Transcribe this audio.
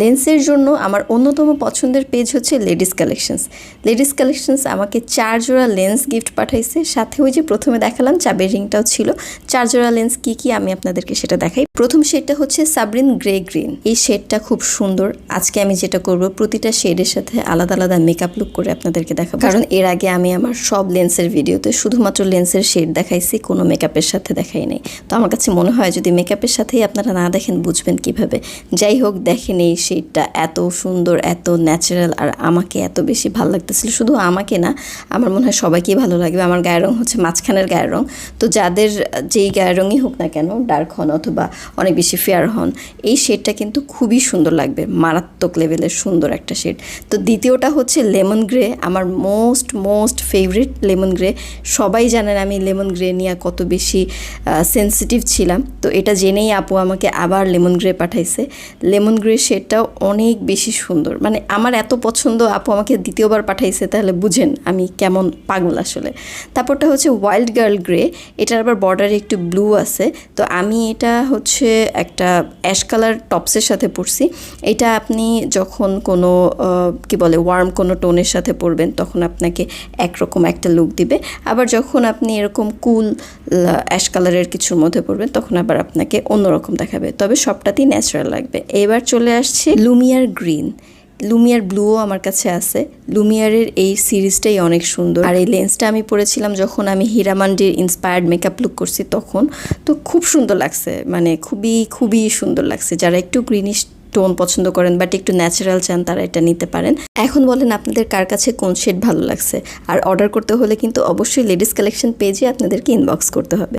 লেন্সের জন্য আমার অন্যতম পছন্দের পেজ হচ্ছে লেডিস কালেকশনস। লেডিস কালেকশনস আমাকে চার জোড়া লেন্স গিফট পাঠাইছে। সাথে ওই যে প্রথমে দেখালাম চাবের রিংটাও ছিল। চার জোড়া লেন্স কি কি আমি আপনাদেরকে সেটা দেখাই। প্রথম শেডটা হচ্ছে সাবরিন গ্রে গ্রিন। এই শেডটা খুব সুন্দর। আজকে আমি যেটা করব, প্রতিটা শেডের সাথে আলাদা আলাদা মেকআপ লুক করে আপনাদেরকে দেখাবো। কারণ এর আগে আমি আমার সব লেন্সের ভিডিওতে শুধুমাত্র লেন্সের শেড দেখাইছি, কোনো মেকআপের সাথে দেখাই নাই। তো আমার কাছে মনে হয় যদি মেকআপের সাথেই আপনারা না দেখেন, বুঝবেন কীভাবে। যাই হোক দেখেন এই শেডটা এত সুন্দর, এত ন্যাচারাল আর আমাকে এত বেশি ভালো লাগতেছিল। শুধু আমাকে না, আমার মনে হয় সবাইকেই ভালো লাগবে। আমার গায়ের রং হচ্ছে মাঝখানের গায়ের রং। তো যাদের যেই গায়ের রঙই হোক না কেন ডার্ক হন অথবা অনেক বেশি ফেয়ার হন, এই শেডটা কিন্তু খুবই সুন্দর লাগবে। মারাত্মক লেভেলের সুন্দর একটা শেড তো দ্বিতীয়টা হচ্ছে লেমন গ্রে আমার most most favourite lemon grey সবাই জানেন আমি লেমন গ্রে নিয়ে কত বেশি সেন্সিটিভ ছিলাম। তো এটা জেনেই আপু আমাকে আবার লেমন গ্রে পাঠাইছে। লেমন গ্রে শেডটাও অনেক বেশি সুন্দর। মানে আমার এত পছন্দ, আপু আমাকে দ্বিতীয়বার পাঠাইছে, তাহলে বুঝেন আমি কেমন পাগল আসলে। তারপরটা হচ্ছে ওয়াইল্ড গার্ল গ্রে এটার আবার বর্ডারে একটু ব্লু আছে। তো আমি এটা হচ্ছে একটা অ্যাশ কালার টপসের সাথে পরছি। এটা আপনি যখন কোনো কি বলে ওয়ার্ম কোনো টোনের সাথে পরবেন, তখন আপনাকে একরকম একটা লুক দিবে। আবার যখন আপনি এরকম কুল অ্যাশ কালারের কিছুর মধ্যে পরবেন, তখন আবার আপনাকে অন্যরকম দেখাবে। তবে সবটাতেই ন্যাচারাল লাগবে। এবার চলে আসছে লুমিয়ার গ্রিন লুমিয়ার ব্লুও আমার কাছে আছে। লুমিয়ারের এই সিরিজটাই অনেক সুন্দর। আর এই লেন্সটা আমি পরেছিলাম যখন আমি হীরামান্ডির ইন্সপায়ার্ড মেকআপ লুক করছি তখন। তো খুব সুন্দর লাগছে। মানে খুবই খুবই সুন্দর লাগছে। যারা একটু গ্রিনিশ টোন পছন্দ করেন বাট একটু ন্যাচারাল চান, তারা এটা নিতে পারেন। এখন বলেন আপনাদের কার কাছে কোন শেড ভালো লাগছে? আর অর্ডার করতে হলে কিন্তু অবশ্যই লেডিস কালেকশন পেজে আপনাদেরকে ইনবক্স করতে হবে।